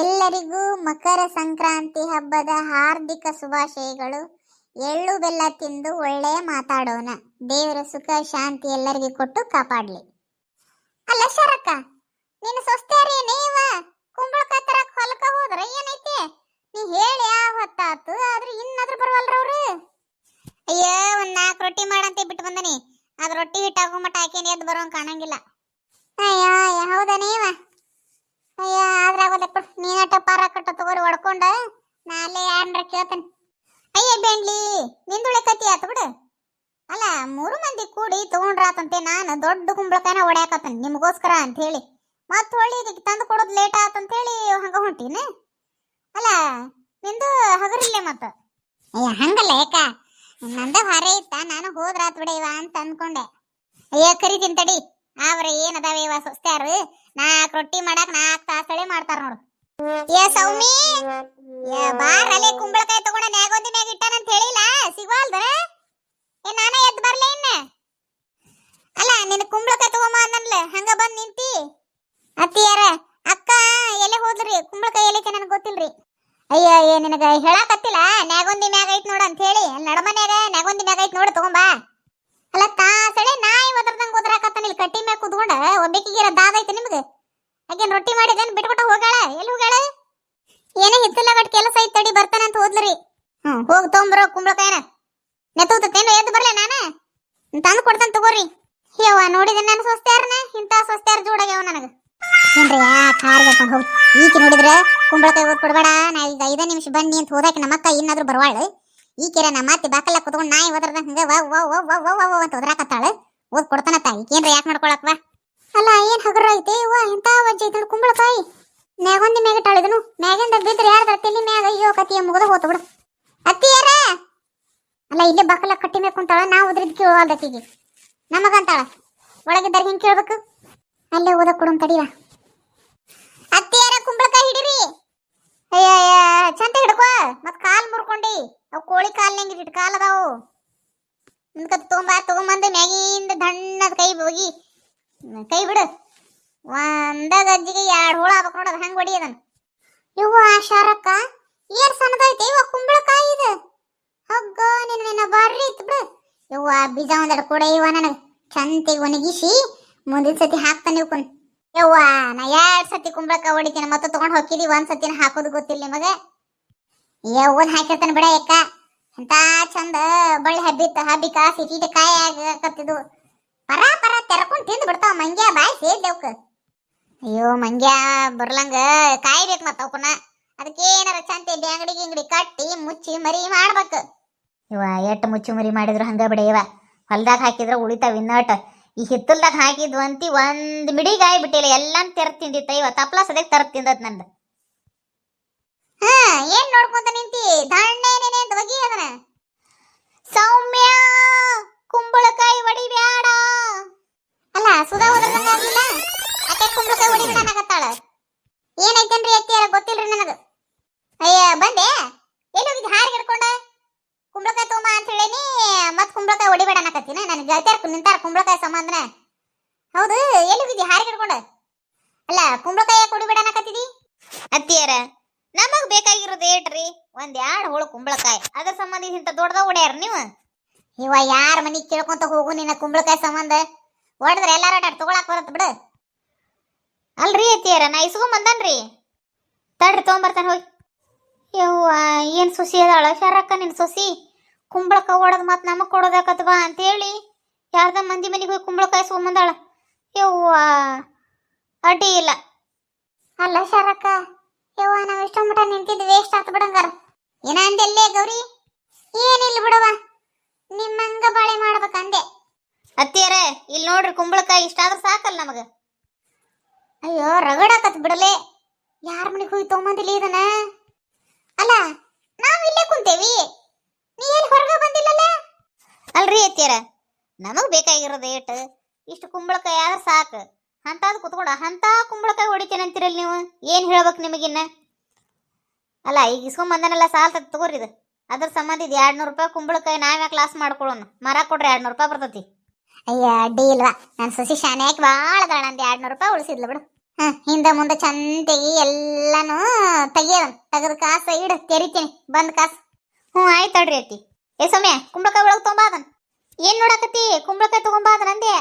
ಎಲ್ಲರಿಗೂ ಮಕರ ಸಂಕ್ರಾಂತಿ ಹಬ್ಬದ ಹಾರ್ದಿಕ ಶುಭಾಶಯಗಳು. ಎಳ್ಳು ಬೆಲ್ಲ ತಿಂದು ಒಳ್ಳೆಯ ಮಾತಾಡೋಣ. ದೇವರ ಸುಖ, ಶಾಂತಿ ಎಲ್ಲರಿಗೂ ಕೊಟ್ಟು ಕಾಪಾಡ್ಲಿ. ಅಲ್ಲ ಶರಕ್ಕ ನೀನು ಸೊಸ್ತೇರಿ ನೀವ ಕುಂಬಳಕಾಯಿ ತರಕ್ ಹೊಲಕ ಹೋದ್ರ ಏನೈತಿ? ನೀ ಹೇಳಿ ಯಾವ ಹೊತ್ತಾತು, ಆದ್ರೆ ಇನ್ನಾದ್ರೂ ಬರವಲ್ರ ಅವ್ರು? ಅಯ್ಯೋ, ಒಂದ್ ನಾಲ್ಕು ರೊಟ್ಟಿ ಮಾಡಂತ ಬಿಟ್ಟು ಬಂದನಿ. ಅದ್ ರೊಟ್ಟಿ ಹಿಟ್ಟಾಗೋ ಮಟ್ಟ ಹಾಕೇನಿ ಎದ್ದು ಬರೋಂಗ್ ಕಾಣಂಗಿಲ್ಲ. ಅಯ್ಯ, ಹೌದಾ ನೀವ? ಅಯ್ಯ ಆದ್ರೆ ಆಗೋಲ್ಲ ನೀ ನೀನಟ ಪಾರ ಕಟ್ಟ ತಗೋರಿ, ಹೊಡ್ಕೊಂಡ. ನಾಳೆ ಯಾರನ್ರ ಕೇಳ್ತೇನೆ. ಅಯ್ಯ, ಬೆಂಡ್ಲಿ, ನಿಂದುಳೆ ಕತಿ ಬಿಡು. ಅಲ್ಲ, ಮೂರು ಮಂದಿ ಕೂಡಿ ತಗೊಂಡ್ರಾತಂತೆ ನಾನು, ದೊಡ್ಡ ಕುಂಬಳಕಾಯಿನ ಹೊಡ್ಯಾಕತ್ತೇನೆ ನಿಮಗೋಸ್ಕರ ಅಂತ ಹೇಳಿ ಮತ್ತೆ ಹೊಳ್ಳಿ ಇದಕ್ಕೆ ತಂದು ಕೊಡೋದು ಲೇಟ್ ಆತಂತ ಹೇಳಿ ಹಂಗ ಹೊಂಟೀನಿ? ಅಲ್ಲ, ನಿಂದು ಹಗರಿಲ್ಲ ಮತ್ತ? ಅಯ್ಯ, ಹಂಗಲ್ಲ ಯಾಕ ನಂದ ಹೊರೆ ಇತ್ತ, ನಾನು ಹೋದ್ರಾತ್ ಬಿಡ ಇವ ಅಂತ ಅಂದ್ಕೊಂಡೆ. ಅಯ್ಯ, ಕರಿತೀನಿ ತಡಿ. ಅವ್ರ ಅದಾವ ಇವ ಸೊಸ್ತಾರ ನಾಕ್ ರೊಟ್ಟಿ ಮಾಡಕ್ ನಾಕ್ ತಾಸಳೆ ಮಾಡ್ತಾರ ನೋಡು. ಏ ಸೌಮಿ, ಏ ಅಲ್ಲಿ ಕುಂಬಳಕಾಯಿ ತಗೊಂಡ ನ್ಯಾಗೊಂದಿ ಮ್ಯಾಗ ಇಟ್ಟಾನಂತ ಹೇಳಿಲ್ಲ? ಸಿಗ್ವಾಲ್ದ ಏ ನಾನ ಎದ್ದು ಬರ್ಲೆ ಇನ್ನ. ಅಲ್ಲ ನಿನ್ನ ಕುಂಬಳಕಾಯಿ ತಗೊಂಬ ಅನ್ನಲ್ಲ ಹಂಗ ಬಂದ್ ನಿಂತಿ. ಅತ್ತಿಯಾರ, ಅಕ್ಕ ಎಲೆ ಹೋದ್ರಿ? ಕುಂಬಳಕಾಯಿ ಎಲೆಕೆ ನನಗೆ ಗೊತ್ತಿಲ್ರಿ? ಅಯ್ಯ, ಏ ನಿನಗ ಹೇಳಾಕತ್ತಿಲ್ಲ? ನ್ಯಾಗೊಂದಿ ಮ್ಯಾಗ ಐತ್ ನೋಡ ಅಂತ ಹೇಳಿ. ನಡಮನ್ಯಾಗ ನ್ಯಾಗೊಂದಿ ಮ್ಯಾಗ ಐತ್ ನೋಡು, ತಗೊಂಬಾ. ಅಲ್ಲ ಸಳೆ ನಾಯಿ ಒದರ್ದಂಗ ಒದರಾಕತ್ತಾನ ಇಲ್ಲಿ ಕಟ್ಟಿ ಮ್ಯಾಗ ಕುತ್ಕೊಂಡ? ಒಬ್ಬಕಿಗಿರ ದಾದ ಐತೆ ನಿಮ್ಗೆ? ಹಾಗೇನ್ ರೊಟ್ಟಿ ಮಾಡಿದೇನ್ ಬಿಟ್ಬಿಟ್ಟ ಹೋಗಾಳ ಎಲ್ಲಿ ಹೋಗಾಳ ಏನೇ ಹಿತ್ತಲ ಬಟ್ ಕೆಲಸ ಐತ್ ತಡಿ ಬರ್ತಾನಂತ ಹೋದ್ಲರಿ ಹ್ಮ್, ಹೋಗ್ ತಗೊಂಬರೋ ಕುಂಬಳಕಾಯನ. ನೆತ್ತೂತೇನು ಎದ್ದು ಬರ್ಲೆ ನಾನ? ತಂದು ಕೊಡ್ತಾನೆ ತಗೋರಿ. ಯವ್ವ ನೋಡಿದೆ ನಾನು ಸ್ವಸ್ತ್ಯಾರನ? ಇಂಥ ಸ್ವಸ್ತ್ಯಾರ ಜೋಡಾಗ್ಯಾವ ನನಗೆ. ಏನ್ರಿ ಯಾ ಕಾರ್ ಹೋಗಿ. ಈಕೆ ನೋಡಿದ್ರೆ ಕುಂಬಳಕಾಯಿ ಓದ್ ಕೊಡ್ಬೇಡ ನಾ ಈಗ ಐದೇ ನಿಮಿಷ ಬನ್ನಿ ಅಂತ ಹೋದಾಕೆ ನಮ್ಮಕ್ಕ ಇನ್ನಾದ್ರೂ ಬರವಾಳ. ಈಕೆರ ನಮ್ಮ ಮತ್ತೆ ಬಾಕಲ್ಲ ಕುತ್ಕೊಂಡು ನಾಯಿ ಓದ್ರದ ಹಂಗ ವಾ, ವ ವ ವ ವ ವ ವ ಅಂತ ಓದ್ರಾಕತ್ತಾಳ ಓದ್ ಕೊಡ್ತಾನ ತಾಯಿ. ಏನ್ರ ಯಾಕೆ ಮಾಡ್ಕೊಳಕ್ ಅಲ್ಲ, ಏನ್ ಹಗರ ಐತೆ? ಅವ್ವ ಎಂತ ವಜ್ಜೆ ಐತೆ ಕುಂಬಳಕಾಯಿ. ಮ್ಯಾಗೊಂದಿ ಮ್ಯಾಗ ಇಟ್ಟಾಳಿದನು. ಮ್ಯಾಗಿಂದ ಬಿದ್ರೆ ಯಾರ ತಲಿ ಮ್ಯಾಗ ಅಯ್ಯೋ ಕತಿಯ ಮುಗಿದ ಹೋತು ಬಿಡು. ಅತ್ತಿಯರ! ಅಲ್ಲ, ಇಲ್ಲೇ ಬಾಕಲ ಕಟ್ಟಿ ಮೇಲೆ ಕುಂತಾಳ. ನಾ ಉದ್ರಿದ್ ಕೇಳವಾಲ್ದಕ್ಕಿಗೆ ನಮಗಂತಾಳ ಒಳಗಿದ್ದಾರೆ ಹಿಂಗೆ ಕೇಳ್ಬೇಕು? ಅಲ್ಲೇ ಓದಕ್ ಕೊಡೋನ್ ತಡಿವಾ ಅತ್ತಿಯರ ಕುಂಬಳಕಾಯಿ ಹಿಡಿರಿ. ಅಯ್ಯ ಚಂದ ಹಿಡ್ಕೋ. ಮತ್ ಕಾಲ್ ಮುರ್ಕೊಂಡಿ. ಅವ್ ಕೋಳಿ ಕಾಲ್ನಂಗೆ ಇಟ್ಟು ಕಾಲ್ ಅದಾವು ನಿನ್ಕ ತಗೊಂಬ, ತಗೊಂಬಂದು ಮ್ಯಾಗಿಂದ ದಣ್ಣದ ಕೈ ಹೋಗಿ. ಕೈ ಬಿಡು. ಒಂದ ಗಜ್ಜಿಗೆ ಎರಡು ಹೋಳ ಆಗ್ಬೇಕು ನೋಡೋದು ಹಂಗೆ ಹೊಡಿಯದನ್ ಆ ಶಾರಕ್ಕ, ಏನ್ ಸಣ್ಣದೈತಿ? ಇವ ಕುಂಬಳಕಾಯಿ ಇದು. ಹಗ್ಗ, ನಿನ್ನ ನಿನ್ನ ಬಾರ್ರಿ ಇತ್ತು ಬಿಡು. ಯವ್ವ, ಬೀಜ ಒಂದೆರಡು ಕೂಡ ಇವ ನನಗೆ. ಚಂತಿಗೆ ಒಣಗಿಸಿ ಮುಂದಿನ ಸತಿ ಹಾಕ್ತಾನೆ ಇವ್ಕೊಂಡ್ ಯವ್ವ, ನಾ ಎರಡು ಸತಿ ಕುಂಬಳಕಾಯಿ ಹೊಡಿತೀನಿ ಮತ್ತೆ ತೊಗೊಂಡು ಹೋಗಿದ್ದೀವಿ ಒಂದ್ ಸತಿನ ಹಾಕೋದು ಗೊತ್ತಿಲ್ಲ ನಿಮಗ. ಯವ್ವನ್ ಹಾಕಿರ್ತಾನೆ ಬಿಡ ಯಾಕ ಎಂತ ಚಂದ ಬಳ್ಳಿ ಹಬ್ಬಿತ್ತ ಹಬ್ಬಿಕ ಸಿಟಿ ಕಾಯಿ ಆಗಕತ್ತಿದ್ವು ಪರ ಪರ ತೆರ್ಕೊಂಡ್ ತಿಂದು ಬಿಡ್ತಾವ ಮಂಗ್ಯ ಬಾಯ್ ಸೇರ್ದೇವ್ಕ ಅಯ್ಯೋ ಮಂಗ್ಯ ಬರ್ಲಂಗ ಕಾಯ್ಬೇಕು ಮತ್ತ ಅವ್ಕುನ. ಅದಕ್ಕೆ ಏನಾರ ಚಂತ ಅಂಗಡಿ ಗಿಂಗಡಿ ಕಟ್ಟಿ ಮುಚ್ಚಿ ಮರಿ ಮಾಡ್ಬೇಕು. ಇವ ಎಟ್ಟು ಮುಚ್ಚಿ ಮರಿ ಮಾಡಿದ್ರು ಹಂಗ ಬಿಡ ಇವ. ಹೊಲ್ದಾಗ ಹಾಕಿದ್ರ ಉಳಿತಾವ ಇನ್ನಟ್. ಈ ಹಿತ್ತಲ್ದಾಗ ಹಾಕಿದ್ವಂತಿ ಒಂದ್ ಮಿಡಿಗಾಯಿ ಬಿಟ್ಟಿಲ್ಲ, ಎಲ್ಲಾನು ತೆರ್ ತಿಂದಿತ್ತ ಇವ. ತಪ್ಲ ಸದ್ಯಕ್ ತರ ತಿಂದತ್ ನಂದು ಹಾ ಏನ್ ನೋಡ್ಕೊಂತ ನಿಂತಿ ದಂಡೇನೇನೆ ಅಂತ ಒಗಿ ಅದನ ಸೌಮ್ಯ ಕುಂಬಳಕಾಯಿ ಒಡಿಬ್ಯಾಡ ಅಲ್ಲ ಸುಧಾ ಹೋದ್ರಂಗಾಗಿಲ್ಲ ಅತ್ತೆ ಕುಂಬಳಕಾಯಿ ಒಡಿಬಿಡನಾಗತ್ತಾಳ ಏನೈತೇನ್ರಿ ಅತ್ತಿಯಾರ ಗೊತ್ತಿಲ್ರಿ ನನಗ ಅಯ್ಯ ಬಂದೆ ಎಲ್ಲಿ ಹೋಗಿದ್ ಹಾರಿಗೆ ಹಿಡ್ಕೊಂಡ ಕುಂಬಳಕಾಯಿ ತೊಗೊಂಬ ಅಂತ ಹೇಳೇನಿ ಮತ್ ಕುಂಬಳಕಾಯಿ ಹೊಡಿಬೇಡ ಅನ್ನಕತ್ತೀನ? ನನಗೆ ಗೆಳತಿಯರ್ ನಿಂತಾರ ಕುಂಬಳಕಾಯಿ ಸಂಬಂಧನ. ಹೌದು ಎಲ್ಲಿ ಹೋಗಿದ್ದಿ? ಹಾರಿ ಹಿಡ್ಕೊಂಡ ಅಲ್ಲ ಕುಂಬಳಕಾಯಿ ಕುಡಿಬೇಡ ಅನ್ನಕತ್ತಿದಿ? ಅತ್ತಿಯರ ನಮಗ್ ಬೇಕಾಗಿರೋದು ಏಟ್ರಿ? ಒಂದ್ ಎರಡು ಹೋಳು ಕುಂಬಳಕಾಯಿ. ಅದ್ರ ಸಂಬಂಧ ಇಂತ ದೊಡ್ಡದ ಹೊಡ್ಯಾರ ನೀವು? ಇವ ಯಾರ ಮನಿಗ್ ಕೇಳ್ಕೊಂತ ಹೋಗು ನಿನ್ನ ಕುಂಬಳಕಾಯಿ ಸಂಬಂಧ? ಹೊಡೆದ್ರೆ ಎಲ್ಲಾರ ಅಡ್ಡ ತಗೊಳಕ್ ಬರತ್ ಬಿಡು. ಅಲ್ರಿ ಅತ್ತಿಯರ ನಾ ಇಸ್ಕೊಂಡ್ ಬಂದನ್ರಿ. ತಡ್ರಿ ತಗೊಂಬರ್ತಾನೆ ಹೋಗಿ ಯವ್ವ ಏನ್ ಸೊಸಿ ಅದಾಳ? ಶರಕ್ಕ ನಿನ್ ಸೊಸಿ? ಕುಂಬಳಕಾಯಿ ಹೊಡೆದ್ ಮತ್ತೆ ನಮಗೆ ಕೊಡೋದಾಕತ್ ಬಾ ಅಂತೇಳಿ ಯಾರ್ದ ಮಂದಿ ಮನೆಗೆ ಹೋಗಿ ಕುಂಬಳಕಾಯಿ ಇಸ್ಕೊಂಬಂದಾಳ ಯವ್ವ ಅಡ್ಡಿ ಇಲ್ಲ. ಅಲ್ಲ ಶರಕ್ಕ ಯವ್ವ ನಾವು ಇಷ್ಟ ಮಟ ನಿಂತಿದ್ದು ವೇಸ್ಟ್ ಆತು ಬಿಡಂಗಾರ. ಏನ ಅಂದೆಲ್ಲೇ ಗೌರಿ? ಏನಿಲ್ಲ ಬಿಡವ ನಿಮ್ಮಂಗ ಬಾಳೆ ಮಾಡ್ಬೇಕಂದೆ ಅತ್ತಿಯರ ಇಲ್ಲಿ ನೋಡ್ರಿ ಕುಂಬಳಕಾಯಿ ಇಷ್ಟ ಆದ್ರೂ ಸಾಕಲ್ಲ ನಮಗೆ. ಅಯ್ಯೋ ರಗಡಾಕತ್ ಬಿಡಲೆ. ಯಾರ ಮನೆಗೆ ಹೋಗಿ ತೊಗೊಂಬಂದಿಲ್ಲ ಇದನ್ನ? ಅಲ್ಲ ನಾವು ಇಲ್ಲೇ ಕುಂತೇವಿ ನೀ ಎಲ್ಲಿ ಹೊರಗೆ ಬಂದಿಲ್ಲಲ್ಲ ಅಲ್ರಿ ನಮಗೆ ಬೇಕಾಗಿರೋದು ಏಟ್? ಇಷ್ಟು ಕುಂಬಳಕಾಯಿ ಆದ್ರೆ ಸಾಕು. ಅಂತಾದ್ ಕುತ್ಕೊಂಡ ಅಂತ ಕುಂಬಳಕಾಯಿ ಹೊಡಿತೇನೆ ಅಂತೀರಲ್ಲ ನೀವು? ಏನ್ ಹೇಳ್ಬೇಕು ನಿಮಗಿನ್ನ? ಅಲ್ಲ ಈಗ ಇಸ್ಕೊಂಬಂದನೆಲ್ಲ ಸಾಲ ತಗೋರಿ ಇದು. ಅದ್ರ ಸಂಬಂಧ ಇದು ಎರಡ್ ನೂರು ರೂಪಾಯಿ ಕುಂಬಳಕಾಯಿ ನಾವೇ ಕ್ಲಾಸ್ ಮಾಡ್ಕೊಳ್ಳೋಣ ಮರ ಕೊಡ್ರಿ ಎರಡ್ ನೂರು ರೂಪಾಯಿ ಬರ್ತೈತಿ. ಅಯ್ಯ ಅಡ್ಡಿ ಇಲ್ವಾ? ನನ್ನ ಸೊಸಿ ಶಾನೆ ಬಹಳ ಭಾಳ ಅದಾಳ ನಂದು ಎರಡ್ ನೂರು ರೂಪಾಯಿ ಉಳಿಸಿದ್ಲು ಬಿಡು. ಹ ಹಿಂದೆ ಮುಂದೆ ಚಂದ ತೆಗಿ ಎಲ್ಲಾನು ತೆಗಿಯೋದ. ತೆಗೆದು ಕಾಸು ಇಡು ತೆರಿತೀನಿ. ಬಂದ್ ಕಾಸು. ಹ್ಞೂ ಆಯ್ತು ಅಡ್ರಿ ಅತ್ತಿ. ಏ ಸೌಮ್ಯ ಕುಂಬಳಕಾಯಿ ಒಳಗೆ ಅದನ್. ಏನ್ ನೋಡಕತ್ತಿ? ಕುಂಬಳಕಾಯಿ ತಗೊಂಬ ಅದನ್ ಅಂದೆ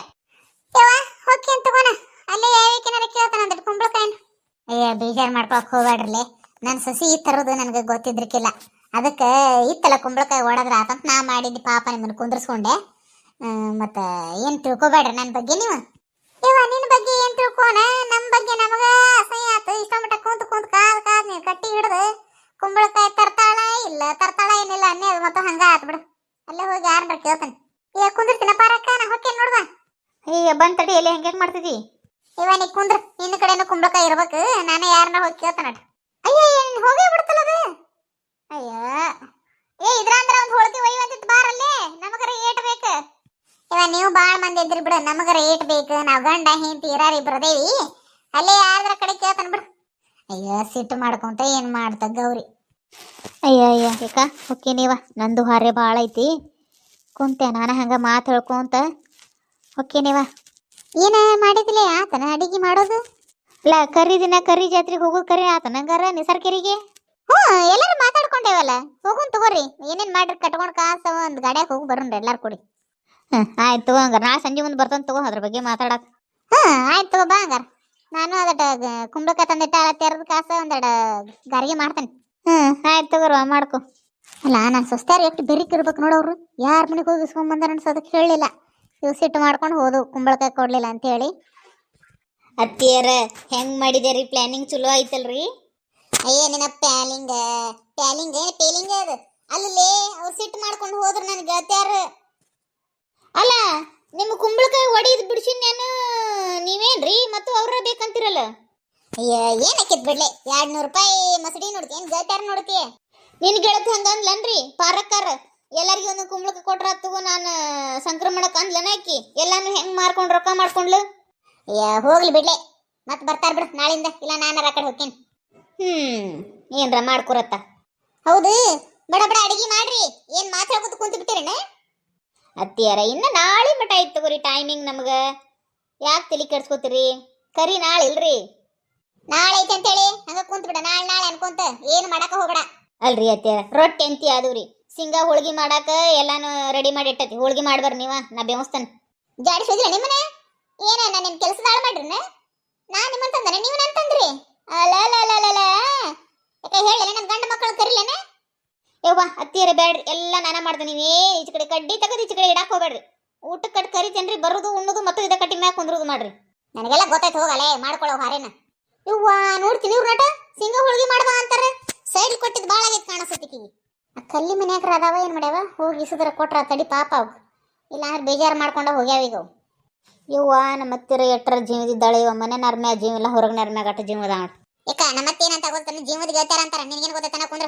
ಯವ್ವ, ಹೋಗಿ ತಗೋಣ. ಅಲ್ಲೇ ಯಾವ್ಯಾಕೇನಾರ ಕೇಳ್ತಾನ ಅಂದ್ರೆ ಕುಂಬಳಕಾಯಿ ಅಯ್ಯ, ಬೇಜಾರ್ ಮಾಡ್ಕೊಳಕ್ ಹೋಗ್ಬೇಡ್ರಲೆ ನನ್ನ ಸಸಿ ಈ ತರೋದು ನನಗೆ ಗೊತ್ತಿದ್ರಿಕಿಲ್ಲ. ಅದಕ್ಕೆ ಇತ್ತಲ್ಲ ಕುಂಬಳಕಾಯಿ ಓಡದ್ರ ಆತಂತ ನಾ ಮಾಡಿದ್ದು ಪಾಪ ನಿಮ್ಮನ್ನ ಕುಂದ್ರಸ್ಕೊಂಡೆ. ಮತ್ತೆ ಏನು ತಿಳ್ಕೊಬೇಡ್ರಿ ನನ್ನ ಬಗ್ಗೆ ನೀವು? ಇವ ನಿನ್ನ ಬಗ್ಗೆ ಏನು ತಿಳ್ಕೋಣ ನಮ್ಮ ಬಗ್ಗೆ ನಮಗ ಅಸಹ್ಯ ಆತು. ಇಷ್ಟ ಮಟ್ಟ ಕುಂತ ಕುಂತ ಕಾದ ಕಾದ ಕಟ್ಟಿ ಹಿಡ್ದು ಕುಂಬಳಕಾಯಿ ತರ್ತಾಳ ಇಲ್ಲ ತರ್ತಾಳ ಏನಿಲ್ಲ ಅನ್ನೇ ಅದು ಮತ್ತೆ ಹಂಗ ಆತು ಬಿಡು. ಅಲ್ಲೇ ಹೋಗಿ ಯಾರನ್ನ ಕೇಳ್ತಾನೆ. ಏ ಕುಂದಿರ್ತೀನ ಪಾರಕ್ಕ ನಾ ಹೊಕ್ಕೇನ್ ನೋಡ್ದ. ಈಗ ಬಂದ್ ತಡಿ ಎಲ್ಲಿ ಹೆಂಗೆ ಮಾಡ್ತಿದಿ? ಇವ ನೀ ಕುಂದ್ರ ನಿನ್ನ ಕಡೆನೂ ಕುಂಬಳಕಾಯಿ ಇರ್ಬೇಕು ನಾನೇ ಯಾರನ್ನ ಹೋಗಿ ಕೇಳ್ತಾನ ಅಯ್ಯ ನೀನ್ ಹೋಗೇ ಬಿಡ್ತಲ್ಲ ಅದು. ಅಯ್ಯ ಏ ಇದ್ರ ಅಂದ್ರ ಒಂದ್ ಹೋಳ್ಗಿ ಒಯ್ಯುವಂತಿತ್ತು ಅಲ್ಲಿ ನಮಗರ ಏಟ್ ಬೇಕು. ಇವ ನೀವು ಬಾಳ ಮಂದಿ ಇದ್ರಿ ಬಿಡು ನಮಗರ ಏಟ್ ಬೇಕು. ನಾವ್ ಗಂಡ ಹೆಂಡತಿ ಇರಾರಿ ಇಬ್ರದೇವಿ ಅಲ್ಲೇ ಯಾರ ಕಡೆ ಕೇಳ್ತಾನ ಬಿಡು. ಅಯ್ಯ ಸಿಟ್ಟು ಮಾಡ್ಕೊಂತ ಏನ್ ಮಾಡ್ತ ಗೌರಿ. ಅಯ್ಯ ಅಯ್ಯ ಯಾಕ ಓಕೆ ನೀವ ನಂದು ಹಾರೆ ಭಾಳ ಐತಿ. ಕುಂತೆ ನಾನು ಹಂಗೆ ಮಾತು ಹೇಳ್ಕೊಂತ ಓಕೆ ನೀವ ಏನ ಮಾಡಿದಿಲ್ಲ ಆತನ ಅಡಿಗೆ ಮಾಡೋದು? ಇಲ್ಲ ಕರಿ ದಿನ ಕರಿ ಜಾತ್ರೆಗೆ ಹೋಗೋದು ಕರಿ ಆತನ ಹಂಗಾರ ನಿಸರ್ಕೆರಿಗೆ ಹ್ಞೂ ಎಲ್ಲರೂ ಮಾತಾಡ್ಕೊಂಡೇವಲ್ಲ? ಹೋಗುನ್ ತಗೋರಿ ಏನೇನು ಮಾಡ್ರಿ ಕಟ್ಕೊಂಡು ಕಾಸ ಒಂದು ಗಾಡ್ಯಾಗ ಹೋಗಿ ಬರೋಣ್ರಿ ಎಲ್ಲರೂ ಕೊಡಿ. ಹಾಂ ಆಯ್ತು ತಗೋ ಹಂಗಾರ ನಾಳೆ ಸಂಜೆ ಮುಂದೆ ಬರ್ತಾನೆ ತಗೋ ಅದ್ರ ಬಗ್ಗೆ ಮಾತಾಡಕ್ಕೆ ಹಾಂ ಆಯ್ತು ತಗೋ ಬಾ ಹಂಗಾರ. ನಾನು ಅದಟ ಕುಂಬಳಕಾಯಿ ತಂದಿಟ್ಟ ತೆರೆದ ಕಾಸ ಒಂದೆರಡು ಗಾರಿಗೆ ಮಾಡ್ತೇನೆ. ಹ್ಞೂ ಆಯ್ತು ತಗೋರು ಮಾಡ್ಕೊ. ಅಲ್ಲ ನಾನು ಸೊಸ್ತ್ಯಾರ ಎಷ್ಟು ಬೆರಿಕ್ ಇರ್ಬೇಕು ನೋಡೋರು ಯಾರ ಮನೆಗೆ ಹೋಗಿ ಇಸ್ಕೊಂಬಂದಾರ ಅನ್ಸೋದಕ್ಕೆ ಹೇಳಲಿಲ್ಲ. ಇವ್ ಸಿಟ್ಟು ಮಾಡ್ಕೊಂಡು ಹೋದು ಕುಂಬಳಕಾಯಿ ಕೊಡ್ಲಿಲ್ಲ ಅಂತ ಹೇಳಿ ಅತ್ತಿಯರ ಹೆಂಗ್ ರೀ ಪ್ಲಾನಿಂಗ್ ಚಲೋ ಐತಲ್ರಿ ಏನಿನ ನಿನ್ನ ಪ್ಯಾಲಿಂಗ ಪ್ಯಾಲಿಂಗ ಏನು ಪೇಲಿಂಗ ಅದು? ಅಲ್ಲೇ ಅವ್ರು ಸಿಟ್ಟು ಮಾಡ್ಕೊಂಡು ಹೋದ್ರು ನನ್ನ ಗೆಳತಿಯಾರ ಅಲ್ಲ ನಿಮ್ಮ ಕುಂಬಳಕಾಯಿ ಒಡಿದ್ ಬಿಡ್ಸಿನ್ಯಾನು ನೀವೇನ್ರಿ? ಮತ್ತು ಅವ್ರ ಬೇಕಂತಿರಲ್ಲ? ಅಯ್ಯ ಏನಕ್ಕಿದ್ ಬಿಡ್ಲೆ? ಎರಡ್ ನೂರು ರೂಪಾಯಿ ಮಸಡಿ ನೋಡ್ತೀನಿ ಏನು ಗೆಳ್ತ್ಯಾರೆ ನೋಡ್ತಿ? ನಿನ್ ಗೆಳತಿ ಹಂಗಂದ್ಲನ್ರಿ? ಪಾರಕ್ಕಾರ. ಎಲ್ಲರಿಗೂ ಒಂದು ಕುಂಬಳಕ ಕೊಟ್ರ ತಗೋ ನಾನು ಸಂಕ್ರಮಣಕ್ಕೆ ಅಂದ್ಲನ ಆಕಿ. ಎಲ್ಲಾನು ಹೆಂಗ್ ಮಾರ್ಕೊಂಡ್ ರೊಕ್ಕ ಮಾಡ್ಕೊಂಡ್ಲು? ಹೋಗ್ಲಿ ಬಿಡ್ಲೆ. ಮತ್ ಬರ್ತಾರ ಬಿಡು, ನಾಳಿಂದ. ಇಲ್ಲ ನಾನು ಆ ಕಡೆ ಹೋಗ್ತೀನಿ ಹ್ಮ್, ಏನ್ರ ಮಾಡ್ಕೊರತ್ತ. ಹೌದು, ಬಡ ಬಡ ಅಡಿಗೆ ಮಾಡ್ರಿ. ಏನ್ ಮಾತಾಡ್ಕೊತ ಕುಂತು ಬಿಟ್ಟಿರೇನ ಅತ್ತಿಯರ, ಇನ್ನ ನಾಳೆ ಮಟ ಆಯ್ತು ತಗೋರಿ ಟೈಮಿಂಗ್ ನಮ್ಗ. ಯಾಕೆ ತಲೆ ಕೆಡ್ಸ್ಕೊತೀರಿ? ಕರಿ ನಾಳೆ ಇಲ್ರಿ ನಾಳೆ ಐತೆ ಅಂತೇಳಿ ಹಂಗ ಕುಂತ ಬಿಡ ನಾಳೆ ನಾಳೆ ಅನ್ಕೊಂತ, ಏನು ಮಾಡಕ ಹೋಗ್ಬೇಡ. ಅಲ್ರಿ ಅತ್ತೆ ರೊಟ್ಟಿ ಅಂತಿ ಆದವ್ರಿ ಸಿಂಗ ಹೋಳ್ಗಿ ಮಾಡಾಕ ಎಲ್ಲಾನು ರೆಡಿ ಮಾಡಿ ಇಟ್ಟತಿ. ಹೋಳ್ಗಿ ಮಾಡ್ಬಾರ ನೀವ ನಾ ಬೇವಸ್ತಾನ ಜಾಡಿಸೋದಿಲ್ಲ ನಿಮ್ಮನೆ? ಏನ ನಾನು ನಿಮ್ ಕೆಲಸದ ಹಾಳು ಮಾಡ್ರಿನ? ನಾ ನಿಮ್ಮನ್ ತಂದ್ರೆ ನೀವು ನನ್ ತಂದ್ರಿ? ಅಲ್ಲ ಅಲ್ಲ ಅಲ್ಲ ಅಲ್ಲ ಯಾಕೆ ಹೇಳಿಲ್ಲ ನಮ್ ಗಂಡ ಮಕ್ಕಳು ಕರಿಲೇನೆ? ಯವ್ವ ಅತ್ತಿಯರ ಬೇಡ್ರಿ ಎಲ್ಲ ನಾನ ಮಾಡ್ದೆ. ನೀವೇ ಈಚ ಕಡೆ ಕಡ್ಡಿ ತಗದು ಈಚ ಕಡೆ ಇಡಾಕ್ ಹೋಗ್ಬೇಡ್ರಿ. ಊಟ ಕಟ್ ಕರಿತೇನ್ರಿ ಬರುದು ಉಣ್ಣುದು ಮತ್ತು ಇದ ಕಟ್ಟಿ ಮ್ಯಾಗ ಕುಂದ್ರುದು ಮಾಡ್ರಿ. ನನಗೆಲ್ಲ ಗೊತ್ತಾಯ್ತು ಹೋಗಲೇ ಮಾಡ್ಕೊಳ್ಳೋ ಹಾರೇನ. ಇವ್ವ ನೋಡ್ತೀನಿ ಇವ್ರ ನಟ. ಸಿಂಗ ಹೋಳ್ಗಿ ಮಾಡ್ಬಾ ಅಂತಾರೆ. ಕಾಣಿಸ್ತೈತಿ ಆ ಕಲ್ಲಿ ಮನ್ಯಾಕ್ರ ಅದಾವ ಏನ್ ಮಾಡ್ಯಾವ? ಹೋಗಿ ಇಸಿದ್ರ ಕೊಟ್ರ ತಡಿ ಪಾಪ ಅವ್. ಇಲ್ಲ ಅಂದ್ರೆ ಬೇಜಾರ್ ಮಾಡ್ಕೊಂಡ ಹೋಗ್ಯಾವ ಈಗ ಅವ್. ಯವ್ವ ನಮ್ಮ ಅತ್ತಿರ ಎಟ್ಟರ ಜೀವದಿದ್ದಾಳೆ ಇವ ಮನೆ ನರ್ಮ್ಯಾ ಜೀವ ಇಲ್ಲ ಹೊರಗೆ ನರ್ಮ್ಯಾಗ ಅಟ್ಟ ಜೀವ ಅದ ಯಾಕ ಏನಂತ ಗೊತ್ತಾನ? ಜೀವದ ಗೆಳತಾರ ಅಂತಾರ ನಿನಗೇನು ಗೊತ್ತಾನ ಕುಂದ್ರ.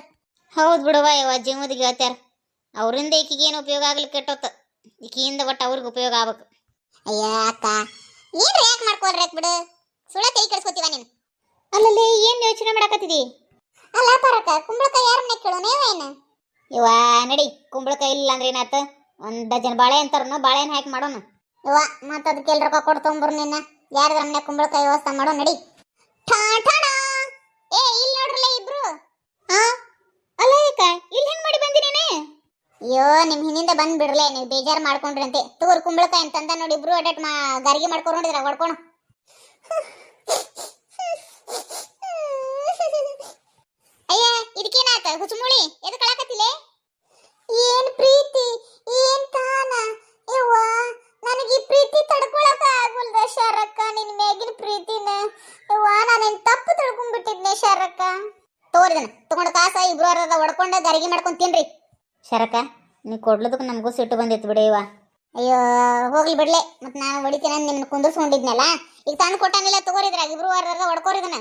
ಹೌದು ಬಿಡುವ ಇವ ಜೀವದ ಗೆಳ್ತಾರ ಅವರಿಂದ ಈಕಿಗೆ ಏನು ಉಪಯೋಗ ಆಗ್ಲಿ ಕೆಟ್ಟೋತ. ಈಕಿಯಿಂದ ಒಟ್ಟು ಅವ್ರಿಗೆ ಉಪಯೋಗ ಆಗ್ಬೇಕು. ಅಯ್ಯ ಅಕ್ಕ. ಏನ್ರ ಯಾಕೆ ಮಾಡ್ಕೊಳ್ರಿ ಬಿಡು? ಸುಳ್ಳ ಕೈ ಕೆಡ್ಸ್ಕೊತೀವ ನೀನು? ಅಲ್ಲಲ್ಲಿ ಏನ್ ಯೋಚನೆ ಮಾಡಕತ್ತಿದಿ? ಅಲ್ಲ ಪರಕ ಕುಂಬಳಕಾಯಿ ಯಾರನ್ನ ಕೇಳು ನೀವೇನು ಇವ ನಡಿ ಕುಂಬಳಕಾಯಿ ಇಲ್ಲ ಅಂದ್ರೆ ಏನಾತ ಒಂದ್ ಡಜನ್ ಬಾಳೆ ಅಂತಾರನು ಬಾಳೆನ ಹಾಕಿ ಮಾಡೋಣ ಇವ ಮತ್ತ ಅದಕ್ಕೆ ಎಲ್ರ ರೊಕ್ಕ ಕೊಡ್ ತೊಗೊಂಬರು ನಿನ್ನ. ಯಾರ ಮನೆ ಕುಂಬಳಕಾಯಿ ವ್ಯವಸ್ಥೆ ಮಾಡೋ ನಡಿ. ಠಾ ಠಾಣ. ಏ ಇಲ್ಲಿ ನೋಡ್ರಲ್ಲ ಇಬ್ರು. ಹಾ ಅಲ್ಲ ಏಕ ಇಲ್ಲಿ ಹೆಂಗ್ ಮಾಡಿ ಬಂದಿ ನೀನೆ? ಅಯ್ಯೋ ನಿಮ್ ಹಿಂದಿಂದ ಬಂದ್ ಬಿಡ್ರಲೇ ನೀವು ಬೇಜಾರ್ ಮಾಡ್ಕೊಂಡ್ರಂತೆ. ತಗೋರ್ ಕುಂಬಳಕಾಯಿ ಅಂತಂದ ನೋಡಿ ಇಬ್ರು ಅಡಟ್ ಮಾ ಗಾರಿಗೆ ಮಾಡ್ಕೊಂಡು ನೋಡಿದ್ರ ಹೊಡ್ಕೊಂಡು ಅಯ್ಯ ಇದಕ್ಕೇನಾತ ಹುಚ್ಚುಮುಳಿ ಎದು ಕಳಕತ್ತಿಲೆ ಏನ್ ಪ್ರೀತಿ, ಏನ್ ತಾನ? ಯವ್ವ, ನನಗೆ ಪ್ರೀತಿ ತಡ್ಕೊಳಕ ಆಗುಲ್ದ ಶರಕ್ಕ, ನಿನ್ ಮೇಗಿನ ಪ್ರೀತಿನ? ಯವ್ವ, ನಾನೇನ್ ತಪ್ಪು ತಡ್ಕೊಂಡ್ಬಿಟ್ಟಿದ್ನೆ ಶರಕ್ಕ? ತೋರಿದನ, ತಗೊಂಡ ಕಾಸ, ಇಬ್ರು ಅರದ ಒಡ್ಕೊಂಡ ಗರಿಗೆ ಮಾಡ್ಕೊಂಡ್ ತಿನ್ರಿ. ಶರಕ ನೀ ಕೊಡ್ಲದಕ್ಕೆ ನಮಗೂ ಸಿಟ್ಟು ಬಂದಿತ್ತು ಬಿಡಿ ಇವ ಅಯ್ಯೋ, ಹೋಗ್ಲಿ ಬಿಡ್ಲೆ ಮತ್ತೆ ನಾನು ಹೊಡಿತೀನಿ ನಿಮ್ಮನ್ನ ಕುಂದಿರ್ಸ್ಕೊಂಡಿದ್ನಲ್ಲ? ಈಗ ತಂದು ಕೊಟ್ಟಾನಿಲ್ಲ ತಗೋರಿದ್ರಾಗ ಇಬ್ರು ಅರ್ರದ ಹೊಡ್ಕೋರಿದನ.